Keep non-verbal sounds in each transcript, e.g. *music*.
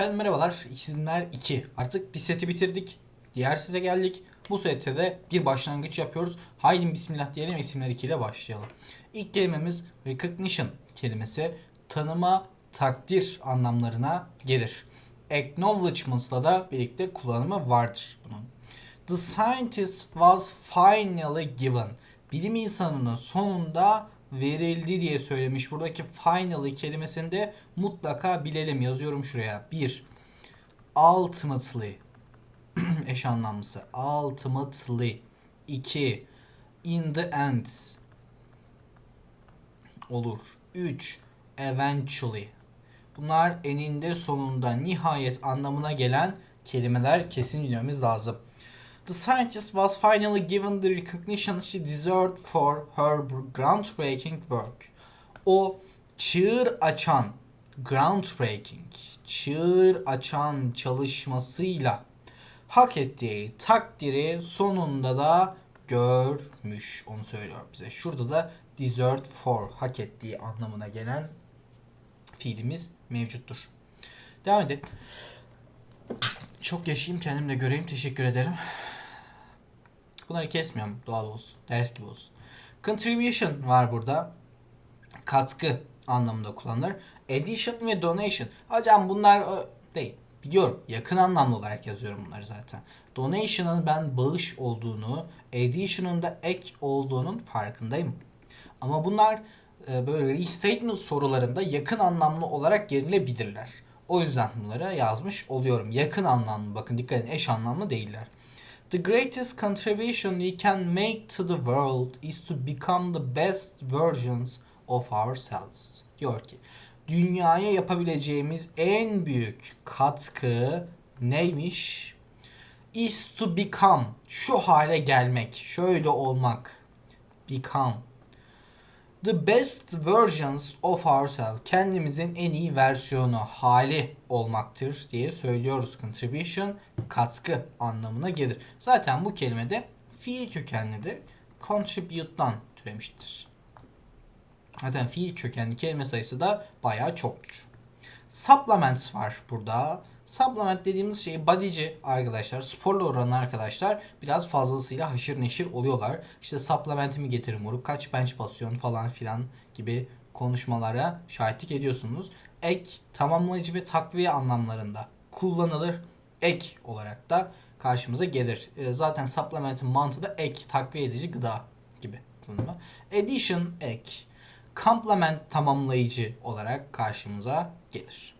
Efendim merhabalar. İkizimler 2. Artık bir seti bitirdik. Diğer sete geldik. Bu sette de bir başlangıç yapıyoruz. Haydi bismillah diyelim isimler 2 ile başlayalım. İlk kelimemiz recognition kelimesi tanıma, takdir anlamlarına gelir. Acknowledgement'la da birlikte kullanımı vardır bunun. The scientist was finally given. Bilim insanının sonunda verildi diye söylemiş. Buradaki finally kelimesinde mutlaka bilelim. Yazıyorum şuraya. 1. Ultimately. *clears throat* Eş anlamlısı. Ultimately. 2. In the end. Olur. 3. Eventually. Bunlar eninde sonunda nihayet anlamına gelen kelimeler kesin bilmemiz lazım. The scientist was finally given the recognition she deserved for her groundbreaking work. O çığır açan groundbreaking, çığır açan çalışmasıyla hak ettiği takdiri sonunda da görmüş. Onu söylüyor bize. Şurada da deserved for hak ettiği anlamına gelen fiilimiz mevcuttur. Devam edelim. Çok yaşayayım kendim de göreyim. Teşekkür ederim. Bunları kesmiyorum doğal olsun. Ders gibi olsun. Contribution var burada. Katkı anlamında kullanılır. Addition ve donation. Hocam bunlar değil. Biliyorum. Yakın anlamlı olarak yazıyorum bunları zaten. Donation'ın ben bağış olduğunu, addition'ın da ek olduğunun farkındayım. Ama bunlar e, böyle restatement sorularında yakın anlamlı olarak gelinebilirler. O yüzden bunları yazmış oluyorum. Yakın anlamlı. Bakın dikkat edin eş anlamlı değiller. The greatest contribution we can make to the world is to become the best versions of ourselves. Diyor ki dünyaya yapabileceğimiz en büyük katkı neymiş? Is to become. Şu hale gelmek. Şöyle olmak. Become. The best versions of ourselves. Kendimizin en iyi versiyonu, hali olmaktır diye söylüyoruz. Contribution, katkı anlamına gelir. Zaten bu kelime de fiil kökenlidir. Contribute'dan türemiştir. Zaten fiil kökenli kelime sayısı da bayağı çoktur. Supplements var burada. Supplement dediğimiz şey bodyci arkadaşlar. Sporla oranı arkadaşlar biraz fazlasıyla haşır neşir oluyorlar. İşte supplementimi getirin moruk kaç bench basıyorsun falan filan gibi konuşmalara şahitlik ediyorsunuz. Ek, tamamlayıcı ve takviye anlamlarında kullanılır. Ek olarak da karşımıza gelir. E, Zaten supplement'in mantığı da ek, takviye edici gıda gibi. Addition, ek. Complement tamamlayıcı olarak karşımıza gelir.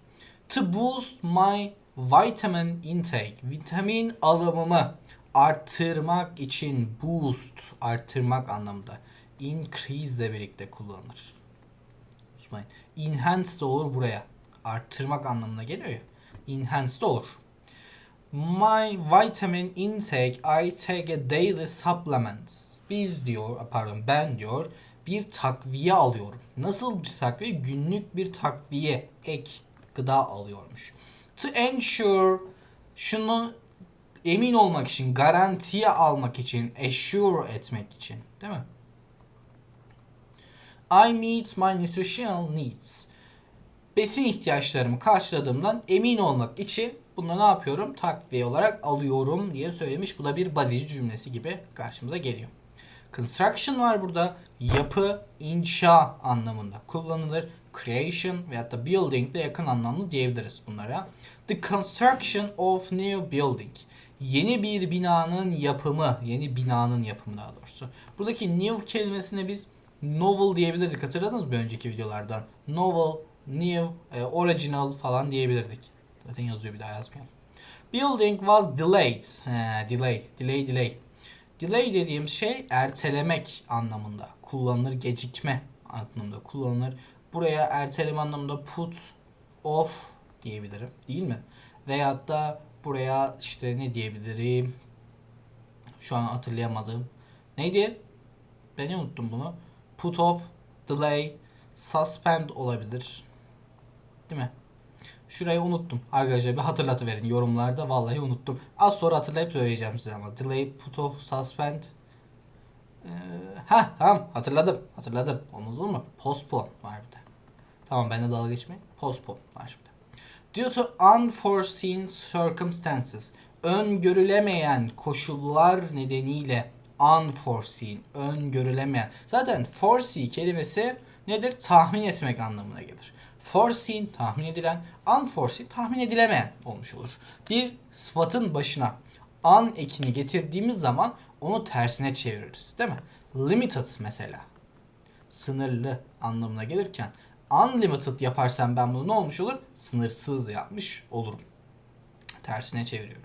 To boost my vitamin intake, vitamin alımımı arttırmak için boost, arttırmak anlamında. Increase ile birlikte kullanılır. Unutmayın. Enhance de olur buraya. Arttırmak anlamına geliyor ya. Enhance de olur. My vitamin intake, I take a daily supplement. Biz diyor, pardon ben diyor bir takviye alıyorum. Nasıl bir takviye? Günlük bir takviye, ek gıda alıyormuş. To ensure şunu emin olmak için, garantiye almak için, assure etmek için, değil mi? I meet my nutritional needs. Besin ihtiyaçlarımı karşıladığımdan emin olmak için bunu ne yapıyorum? Takviye olarak alıyorum diye söylemiş. Bu da bir bodyci cümlesi gibi karşımıza geliyor. Construction var burada. Yapı, inşa anlamında kullanılır. Creation veyahut da building de yakın anlamlı diyebiliriz bunlara. The construction of new building. Yeni bir binanın yapımı, yeni binanın yapımı daha doğrusu. Buradaki new kelimesine biz novel diyebilirdik. Hatırladınız mı önceki videolardan? Novel, new, e, original falan diyebilirdik. Zaten yazıyor bir daha yazmayalım. Building was delayed. He, delay, delay, delay. Delay dediğim şey ertelemek anlamında kullanılır. Gecikme anlamında kullanılır. Buraya erteleme anlamında put off diyebilirim. Değil mi? Veyahut da buraya işte ne diyebilirim? Şu an hatırlayamadım. Neydi? Ben unuttum bunu. Put off, delay, suspend olabilir. Değil mi? Şurayı unuttum. Arkadaşlar bir hatırlatıverin yorumlarda. Vallahi unuttum. Az sonra hatırlayıp söyleyeceğim size ama. Delay, put off, suspend. Ee, ha tamam hatırladım. Hatırladım. Olmaz olur mu? Postpone var bir de. Tamam ben de dalga geçmeyin. Postpone var şimdi. Due to unforeseen circumstances. Öngörülemeyen koşullar nedeniyle unforeseen, öngörülemeyen. Zaten foresee kelimesi nedir? Tahmin etmek anlamına gelir. Foreseen tahmin edilen, unforeseen tahmin edilemeyen olmuş olur. Bir sıfatın başına an ekini getirdiğimiz zaman onu tersine çeviririz değil mi? Limited mesela sınırlı anlamına gelirken unlimited yaparsam ben bunu ne olmuş olur? Sınırsız yapmış olurum. Tersine çeviriyorum.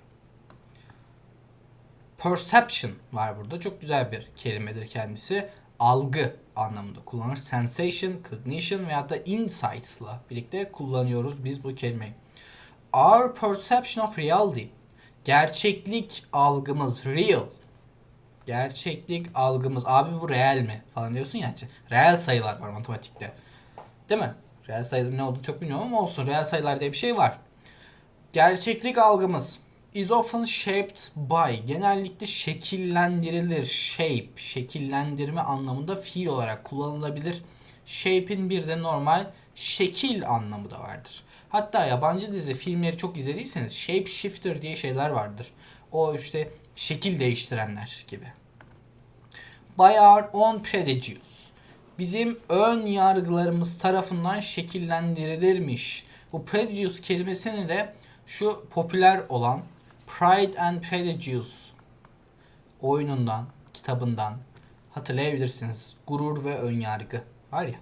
Perception var burada. Çok güzel bir kelimedir kendisi. Algı anlamında kullanılır. Sensation, cognition veya da insight ile birlikte kullanıyoruz biz bu kelimeyi. Our perception of reality. Gerçeklik algımız real. Gerçeklik algımız. Abi bu reel mi? Falan diyorsun ya. Reel sayılar var matematikte. Değil mi? Reel sayıların ne olduğunu çok bilmiyorum ama olsun. Reel sayılar diye bir şey var. Gerçeklik algımız is often shaped by genellikle şekillendirilir. Shape, şekillendirme anlamında fiil olarak kullanılabilir. Shape'in bir de normal şekil anlamı da vardır. Hatta yabancı dizi filmleri çok izlediyseniz shape shifter diye şeyler vardır. O işte şekil değiştirenler gibi. By our own prejudice. Bizim ön yargılarımız tarafından şekillendirilirmiş. Bu prejudice kelimesini de şu popüler olan Pride and Prejudice oyunundan, kitabından hatırlayabilirsiniz. Gurur ve önyargı var ya.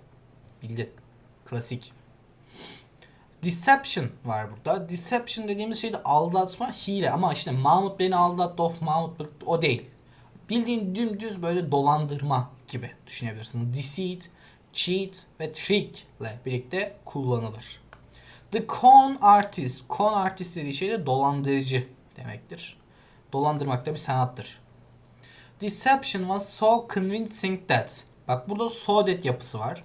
Bildin. Klasik. Deception var burada. Deception dediğimiz şey de aldatma, hile. Ama işte Mahmut beni aldattı, of Mahmut o değil. Bildiğin dümdüz böyle dolandırma gibi düşünebilirsiniz. Deceit, cheat ve trick ile birlikte kullanılır. The con artist. Con artist dediği şey de dolandırıcı demektir. Dolandırmak da bir sanattır. Deception was so convincing that. Bak burada so that yapısı var.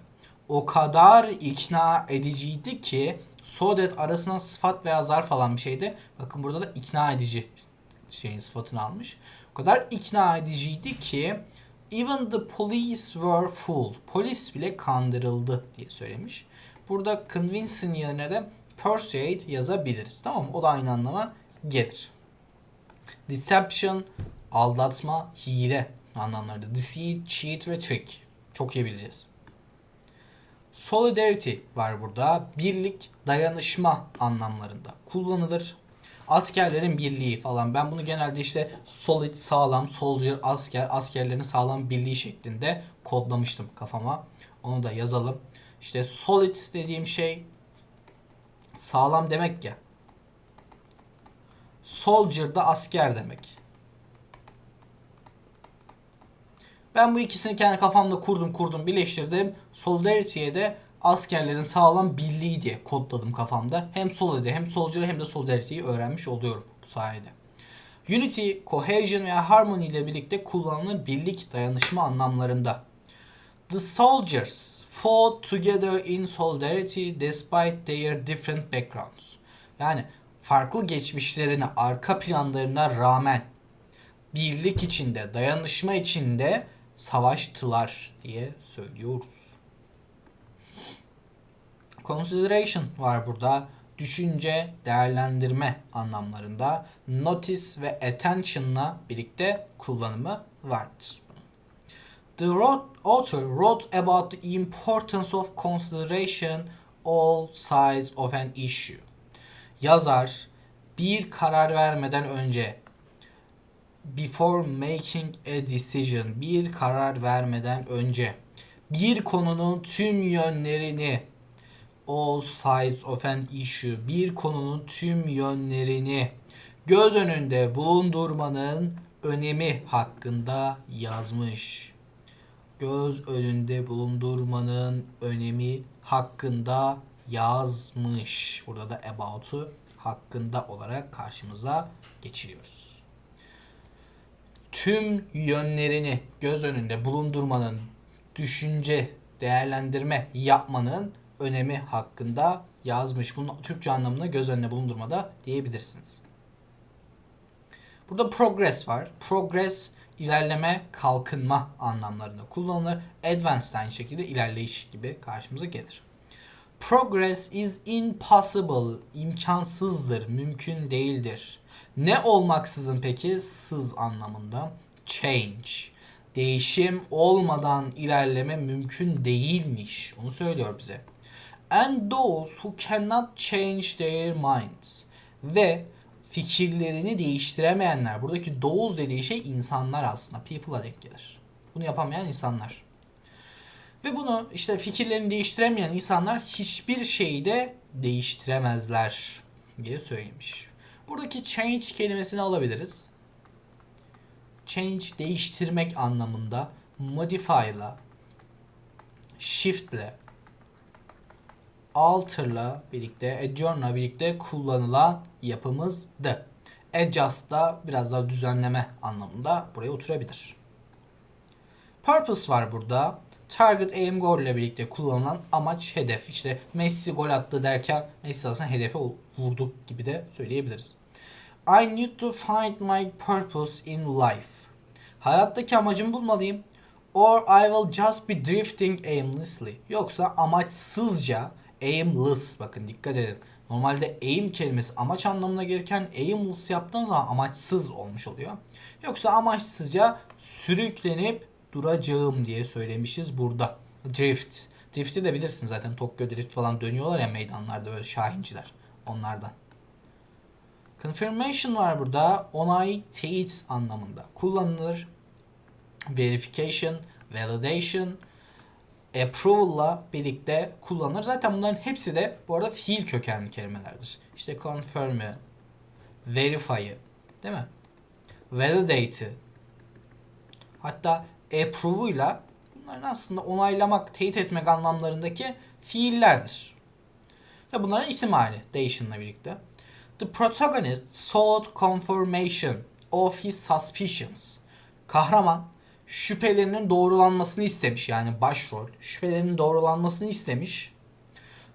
O kadar ikna ediciydi ki so that sıfat veya zarf falan bir şeydi. Bakın burada da ikna edici şeyin sıfatını almış. O kadar ikna ediciydi ki even the police were fooled. Polis bile kandırıldı diye söylemiş. Burada convincing yerine de persuade yazabiliriz. Tamam mı? O da aynı anlama gelir. Deception, aldatma, hile anlamlarında. Deceit, cheat ve trick. Çok iyi bileceğiz. Solidarity var burada. Birlik, dayanışma anlamlarında kullanılır. Askerlerin birliği falan. Ben bunu genelde işte solid, sağlam, soldier, asker, askerlerin sağlam birliği şeklinde kodlamıştım kafama. Onu da yazalım. İşte solid dediğim şey sağlam demek ya. Soldier da asker demek. Ben bu ikisini kendi kafamda kurdum kurdum birleştirdim. Solidarity'ye de askerlerin sağlam birliği diye kodladım kafamda. Hem Solid'i hem Soldier'ı hem de Solidarity'yi öğrenmiş oluyorum bu sayede. Unity, cohesion veya harmony ile birlikte kullanılır birlik dayanışma anlamlarında. The soldiers fought together in solidarity despite their different backgrounds. Yani farklı geçmişlerine, arka planlarına rağmen birlik içinde, dayanışma içinde savaştılar diye söylüyoruz. Consideration var burada. Düşünce, değerlendirme anlamlarında. Notice ve attention'la birlikte kullanımı vardır. The author wrote about the importance of consideration all sides of an issue. Yazar bir karar vermeden önce before making a decision bir karar vermeden önce bir konunun tüm yönlerini all sides of an issue bir konunun tüm yönlerini göz önünde bulundurmanın önemi hakkında yazmış. Göz önünde bulundurmanın önemi hakkında yazmış. Burada da about'u hakkında olarak karşımıza geçiriyoruz tüm yönlerini göz önünde bulundurmanın, düşünce, değerlendirme yapmanın önemi hakkında yazmış. Bunun Türkçe anlamını göz önüne bulundurmada diyebilirsiniz. Burada progress var. Progress ilerleme, kalkınma anlamlarında kullanılır. Advanced aynı şekilde ilerleyiş gibi karşımıza gelir. Progress is impossible. imkansızdır, mümkün değildir. Ne olmaksızın peki? Sız anlamında. Change. Değişim olmadan ilerleme mümkün değilmiş. Onu söylüyor bize. And those who cannot change their minds. Ve fikirlerini değiştiremeyenler. Buradaki those dediği şey insanlar aslında. People'a denk gelir. Bunu yapamayan insanlar. Ve bunu işte fikirlerini değiştiremeyen insanlar hiçbir şeyi de değiştiremezler diye söylemiş. Buradaki change kelimesini alabiliriz. Change değiştirmek anlamında modify ile shift ile alter'la birlikte adjourn'la birlikte kullanılan yapımızdı. Adjust da biraz daha düzenleme anlamında buraya oturabilir. Purpose var burada. Target aim goal ile birlikte kullanılan amaç hedef. İşte Messi gol attı derken Messi aslında hedefe vurdu gibi de söyleyebiliriz. I need to find my purpose in life. Hayattaki amacımı bulmalıyım. Or I will just be drifting aimlessly. Yoksa amaçsızca aimless bakın dikkat edin. Normalde aim kelimesi amaç anlamına gelirken aimless yaptığınız zaman amaçsız olmuş oluyor. Yoksa amaçsızca sürüklenip duracağım diye söylemişiz burada. Drift. Drift'i de bilirsin zaten Tokyo Drift falan dönüyorlar ya meydanlarda böyle şahinciler. Onlardan. Confirmation var burada. Onay, teyit anlamında kullanılır. Verification, validation, approval'la birlikte kullanılır. Zaten bunların hepsi de bu arada fiil kökenli kelimelerdir. İşte confirm'i, verify'ı, değil mi? Validate'i, hatta approve'uyla bunların aslında onaylamak, teyit etmek anlamlarındaki fiillerdir. Ve bunların isim hali, değişimle birlikte. The protagonist sought confirmation of his suspicions. Kahraman şüphelerinin doğrulanmasını istemiş. Yani başrol şüphelerinin doğrulanmasını istemiş.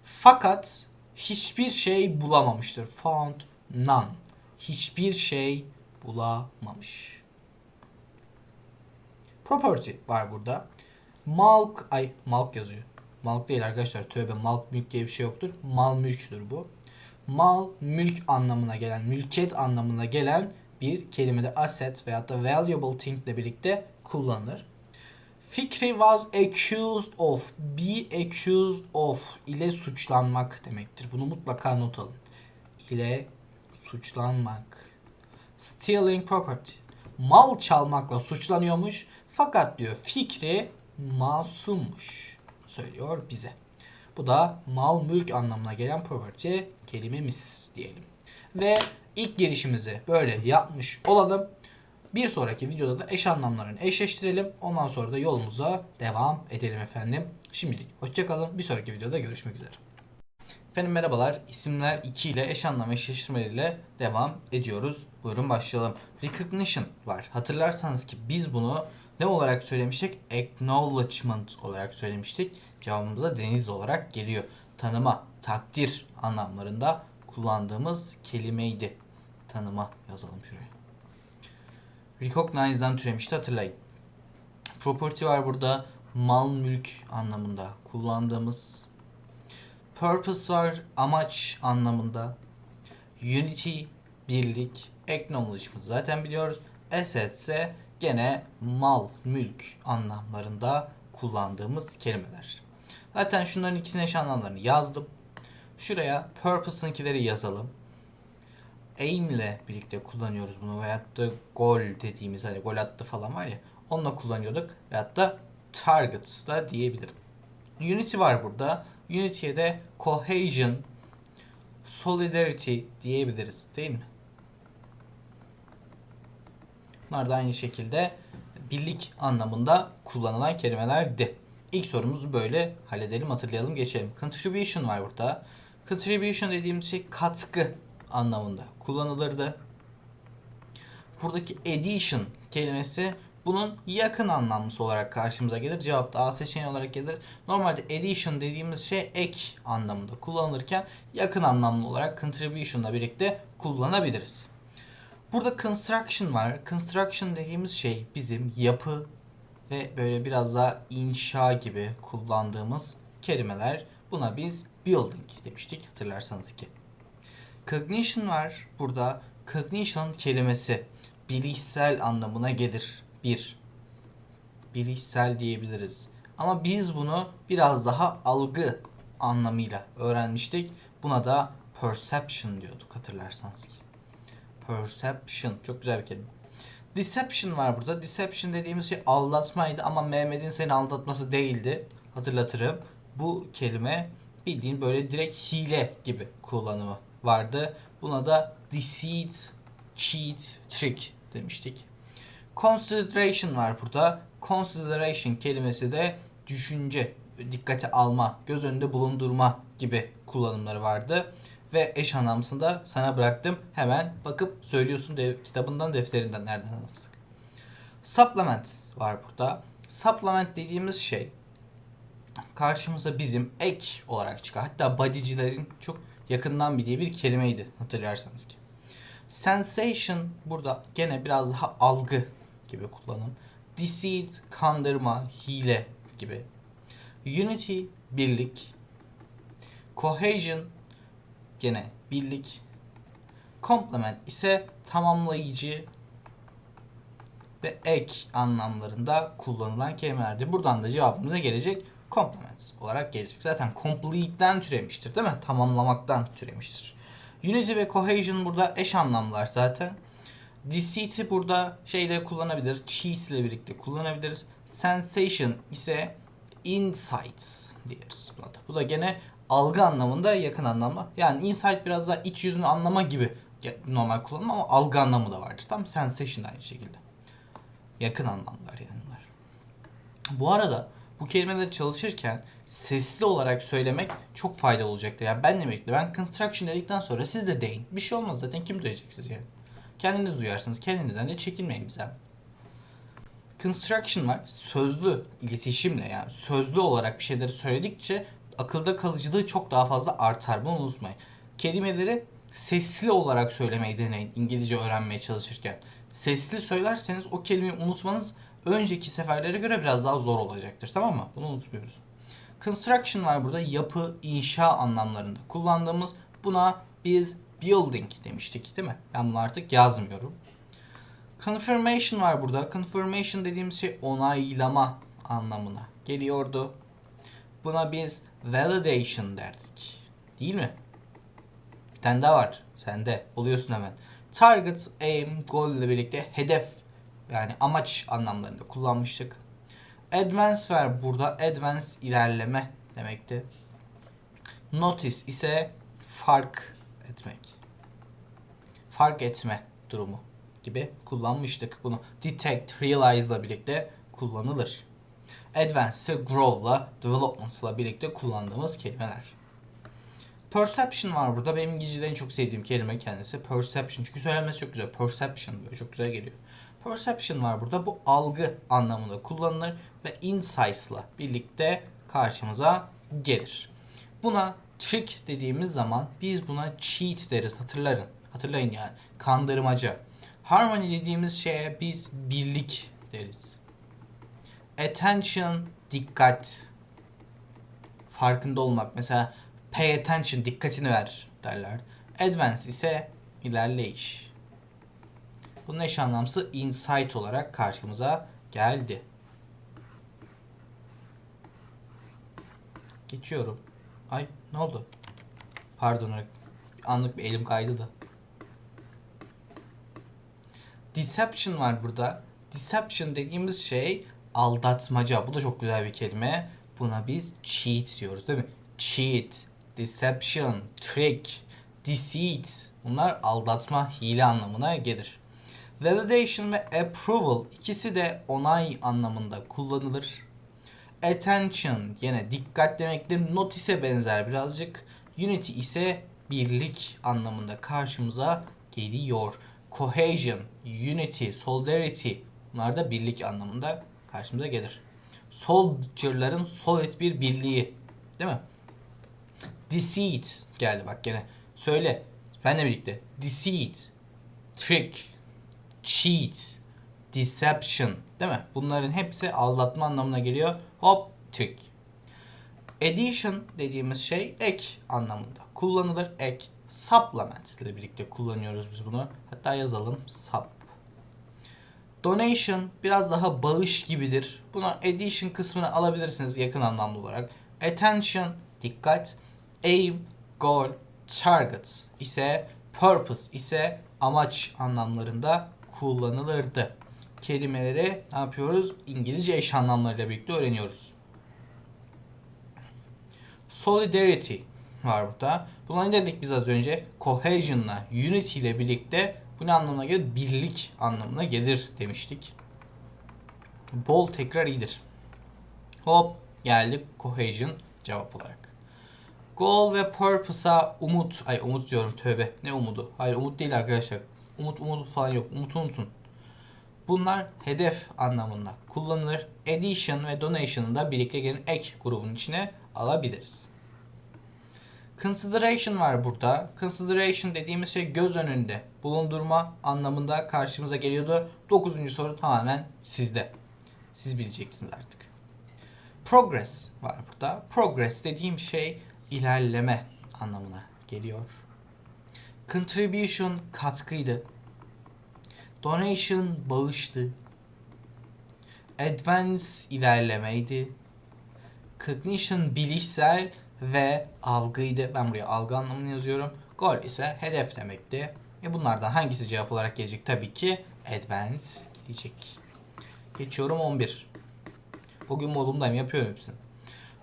Fakat hiçbir şey bulamamıştır. Found none. Hiçbir şey bulamamış. Property var burada. Malk, ay malk yazıyor. Malk değil arkadaşlar. Tövbe malk mülk diye bir şey yoktur. Mal mülktür bu. Mal mülk anlamına gelen, mülkiyet anlamına gelen bir kelimede asset veya da valuable thing ile birlikte kullanılır. Fikri was accused of, be accused of ile suçlanmak demektir. Bunu mutlaka not alın. İle suçlanmak. Stealing property. Mal çalmakla suçlanıyormuş fakat diyor fikri masummuş söylüyor bize. Bu da mal mülk anlamına gelen property kelimemiz diyelim. Ve ilk girişimizi böyle yapmış olalım. Bir sonraki videoda da eş anlamlarını eşleştirelim. Ondan sonra da yolumuza devam edelim efendim. Şimdilik hoşçakalın. Bir sonraki videoda görüşmek üzere. Efendim merhabalar. İsimler 2 ile eş anlam eşleştirmeleriyle devam ediyoruz. Buyurun başlayalım. Recognition var. Hatırlarsanız ki biz bunu ne olarak söylemiştik? Acknowledgement olarak söylemiştik. Cevabımıza deniz olarak geliyor. Tanıma, takdir anlamlarında kullandığımız kelimeydi. Tanıma yazalım şuraya. Recognize'dan türemişti hatırlayın. Property var burada. Mal mülk anlamında kullandığımız. Purpose var. Amaç anlamında. Unity, birlik. Acknowledgement zaten biliyoruz. Asset ise gene mal, mülk anlamlarında kullandığımız kelimeler. Zaten şunların ikisinin eş anlamlarını yazdım. Şuraya purpose'ınkileri yazalım. Aim ile birlikte kullanıyoruz bunu veyahut da gol dediğimiz hani gol attı falan var ya onunla kullanıyorduk veyahut da target da diyebilirim. Unity var burada. Unity'ye de cohesion, solidarity diyebiliriz değil mi? Bunlar da aynı şekilde birlik anlamında kullanılan kelimelerdi. İlk sorumuzu böyle halledelim, hatırlayalım, geçelim. Contribution var burada. Contribution dediğimiz şey katkı anlamında kullanılırdı. Buradaki addition kelimesi bunun yakın anlamlısı olarak karşımıza gelir. Cevap da A seçeneği olarak gelir. Normalde addition dediğimiz şey ek anlamında kullanılırken yakın anlamlı olarak contribution'la birlikte kullanabiliriz. Burada construction var. Construction dediğimiz şey bizim yapı ve böyle biraz daha inşa gibi kullandığımız kelimeler. Buna biz building demiştik hatırlarsanız ki. Cognition var burada. Cognition kelimesi bilişsel anlamına gelir. Bir. Bilişsel diyebiliriz. Ama biz bunu biraz daha algı anlamıyla öğrenmiştik. Buna da perception diyorduk hatırlarsanız ki. Perception. Çok güzel bir kelime. Deception var burada. Deception dediğimiz şey aldatmaydı ama Mehmet'in seni aldatması değildi. Hatırlatırım. Bu kelime bildiğin böyle direkt hile gibi kullanımı vardı. Buna da deceit, cheat, trick demiştik. Consideration var burada. Consideration kelimesi de düşünce, dikkate alma, göz önünde bulundurma gibi kullanımları vardı. Ve eş anlamsında sana bıraktım. Hemen bakıp söylüyorsun dev, kitabından, defterinden nereden alırsak. Supplement var burada. Supplement dediğimiz şey karşımıza bizim ek olarak çıkar. Hatta bodycilerin çok yakından bildiği bir kelimeydi hatırlarsanız ki. Sensation burada gene biraz daha algı gibi kullanım. Deceit, kandırma, hile gibi. Unity, birlik. Cohesion, gene birlik. Complement ise tamamlayıcı ve ek anlamlarında kullanılan kelimelerdir. Buradan da cevabımıza gelecek complement olarak gelecek. Zaten complete'den türemiştir değil mi? Tamamlamaktan türemiştir. Unity ve cohesion burada eş anlamlar zaten. Deceit'i burada şeyle kullanabiliriz. Cheat ile birlikte kullanabiliriz. Sensation ise insight diyoruz. Bu da gene algı anlamında yakın anlamda. Yani insight biraz daha iç yüzünü anlama gibi normal kullanım ama algı anlamı da vardır. Tam sensation aynı şekilde. Yakın anlamlar yani bunlar. Bu arada bu kelimeleri çalışırken sesli olarak söylemek çok faydalı olacaktır. Yani ben de birlikte ben construction dedikten sonra siz de deyin. Bir şey olmaz zaten kim duyacak siz yani. Kendiniz duyarsınız. Kendinizden de çekinmeyin bize. Construction var. Sözlü iletişimle yani sözlü olarak bir şeyleri söyledikçe akılda kalıcılığı çok daha fazla artar. Bunu unutmayın. Kelimeleri sesli olarak söylemeyi deneyin İngilizce öğrenmeye çalışırken. Sesli söylerseniz o kelimeyi unutmanız önceki seferlere göre biraz daha zor olacaktır. Tamam mı? Bunu unutmuyoruz. Construction var burada yapı, inşa anlamlarında kullandığımız. Buna biz building demiştik değil mi? Ben bunu artık yazmıyorum. Confirmation var burada. Confirmation dediğimiz şey onaylama anlamına geliyordu. Buna biz validation derdik. Değil mi? Bir tane daha var. Sende. Oluyorsun hemen. Target, aim, goal ile birlikte hedef yani amaç anlamlarında kullanmıştık. Advance var burada. Advance ilerleme demekti. Notice ise fark etmek. Fark etme durumu gibi kullanmıştık bunu. Detect, realize ile birlikte kullanılır. Advance ise grow'la, development ile birlikte kullandığımız kelimeler. Perception var burada. Benim İngilizce'de en çok sevdiğim kelime kendisi. Perception. Çünkü söylenmesi çok güzel. Perception böyle çok güzel geliyor. Perception var burada. Bu algı anlamında kullanılır ve insights'la birlikte karşımıza gelir. Buna trick dediğimiz zaman biz buna cheat deriz. Hatırlayın. Hatırlayın yani. Kandırmaca. Harmony dediğimiz şeye biz birlik deriz. Attention, dikkat. Farkında olmak. Mesela pay attention, dikkatini ver derler. Advance ise ilerleyiş. Bunun eş anlamsı insight olarak karşımıza geldi. Geçiyorum. Ay ne oldu? Pardon anlık bir elim kaydı da. Deception var burada. Deception dediğimiz şey aldatmaca. Bu da çok güzel bir kelime. Buna biz cheat diyoruz değil mi? Cheat, deception, trick, deceit. Bunlar aldatma, hile anlamına gelir. Validation ve approval ikisi de onay anlamında kullanılır. Attention yine dikkat demektir. Notice'e benzer birazcık. Unity ise birlik anlamında karşımıza geliyor. Cohesion, unity, solidarity bunlar da birlik anlamında karşımıza gelir. Soldier'ların solid bir birliği değil mi? Deceit geldi bak gene. Söyle. Ben de birlikte. Deceit, trick, cheat, deception değil mi? Bunların hepsi aldatma anlamına geliyor. Hop trick. Addition dediğimiz şey ek anlamında kullanılır. Ek. Supplement ile birlikte kullanıyoruz biz bunu. Hatta yazalım. Sub. Donation biraz daha bağış gibidir. Buna addition kısmını alabilirsiniz yakın anlamlı olarak. Attention, dikkat. Aim, goal, target ise purpose ise amaç anlamlarında kullanılırdı. Kelimeleri ne yapıyoruz? İngilizce eş anlamlarıyla birlikte öğreniyoruz. Solidarity var burada. Buna ne dedik biz az önce? Cohesion'la, unity ile birlikte bu ne anlamına gelir? Birlik anlamına gelir demiştik. Bol tekrar iyidir. Hop geldik cohesion cevap olarak. Goal ve purpose'a umut, ay umut diyorum tövbe. Ne umudu? Hayır umut değil arkadaşlar. Umut umut falan yok. Umut unutun. Bunlar hedef anlamında kullanılır. Addition ve donation'ı da birlikte gelen ek grubun içine alabiliriz. Consideration var burada. Consideration dediğimiz şey göz önünde bulundurma anlamında karşımıza geliyordu. Dokuzuncu soru tamamen sizde. Siz bileceksiniz artık. Progress var burada. Progress dediğim şey ilerleme anlamına geliyor. Contribution katkıydı. Donation bağıştı. Advance ilerlemeydi. Cognition bilişsel ve algıydı. Ben buraya algı anlamını yazıyorum. Goal ise hedef demekti. E bunlardan hangisi cevap olarak gelecek? Tabii ki advance gelecek. Geçiyorum 11. Bugün modumdayım yapıyorum hepsini.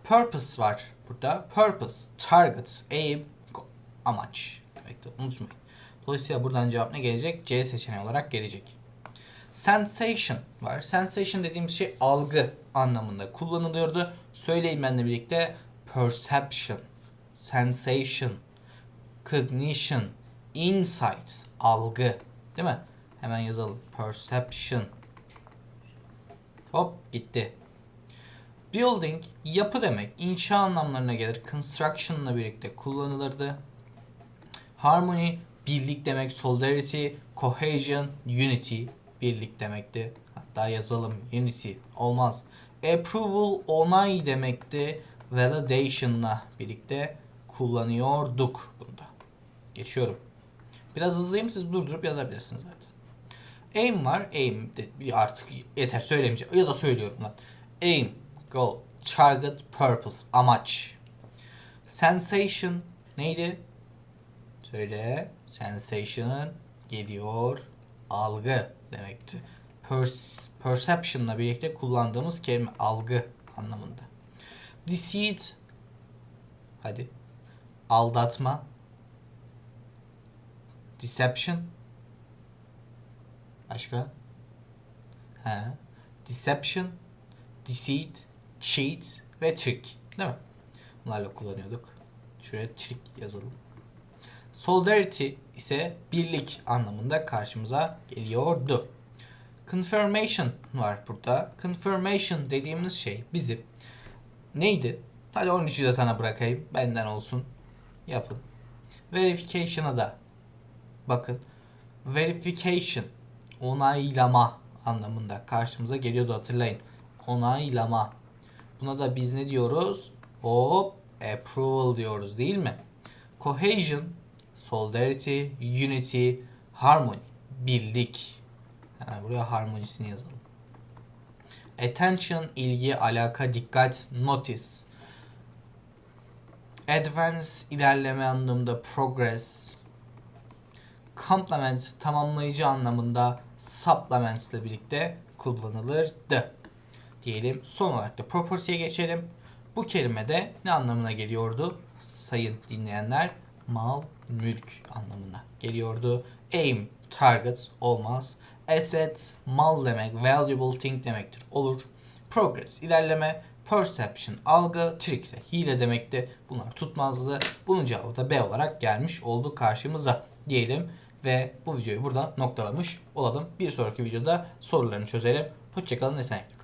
Purpose var burada. Purpose, target, aim, amaç demektir. Unutmayın. Dolayısıyla buradan cevap ne gelecek? C seçeneği olarak gelecek. Sensation var. Sensation dediğimiz şey algı anlamında kullanılıyordu. Söyleyin benimle birlikte. Perception, sensation, cognition, insight, algı. Değil mi? Hemen yazalım. Perception. Hop gitti. Building yapı demek. İnşa anlamlarına gelir. Construction'la birlikte kullanılırdı. Harmony birlik demek. Solidarity, cohesion, unity birlik demekti. Hatta yazalım unity olmaz. Approval onay demekti. Validation'la birlikte kullanıyorduk bunda. Geçiyorum. Biraz hızlıyım siz durdurup yazabilirsiniz zaten. Aim var. Aim de artık yeter söylemeyeceğim. Ya da söylüyorum lan. Aim, goal, target, purpose, amaç. Sensation neydi? Söyle. Sensation geliyor. Algı demekti. Pers perception'la birlikte kullandığımız kelime algı anlamında. Deceit hadi aldatma deception başka he deception deceit cheat ve trick değil mi? Bunlarla kullanıyorduk. Şuraya trick yazalım. Solidarity ise birlik anlamında karşımıza geliyordu. Confirmation var burada. Confirmation dediğimiz şey bizim neydi? Hadi 13'ü de sana bırakayım. Benden olsun. Yapın. Verification'a da bakın. Verification onaylama anlamında karşımıza geliyordu hatırlayın. Onaylama. Buna da biz ne diyoruz? Hop approval diyoruz değil mi? Cohesion, solidarity, unity, harmony, birlik. Yani buraya harmonisini yazalım. Attention, ilgi, alaka, dikkat, notice. Advance, ilerleme anlamında progress. Complement, tamamlayıcı anlamında supplements ile birlikte kullanılırdı. Diyelim son olarak da property'ye geçelim. Bu kelime de ne anlamına geliyordu? Sayın dinleyenler, mal, mülk anlamına geliyordu. Aim, target olmaz. Asset, mal demek, valuable thing demektir. Olur. Progress, ilerleme. Perception, algı. Trick ise hile demekti. Bunlar tutmazdı. Bunun cevabı da B olarak gelmiş oldu karşımıza diyelim. Ve bu videoyu burada noktalamış olalım. Bir sonraki videoda sorularını çözelim. Hoşçakalın, esenlikle.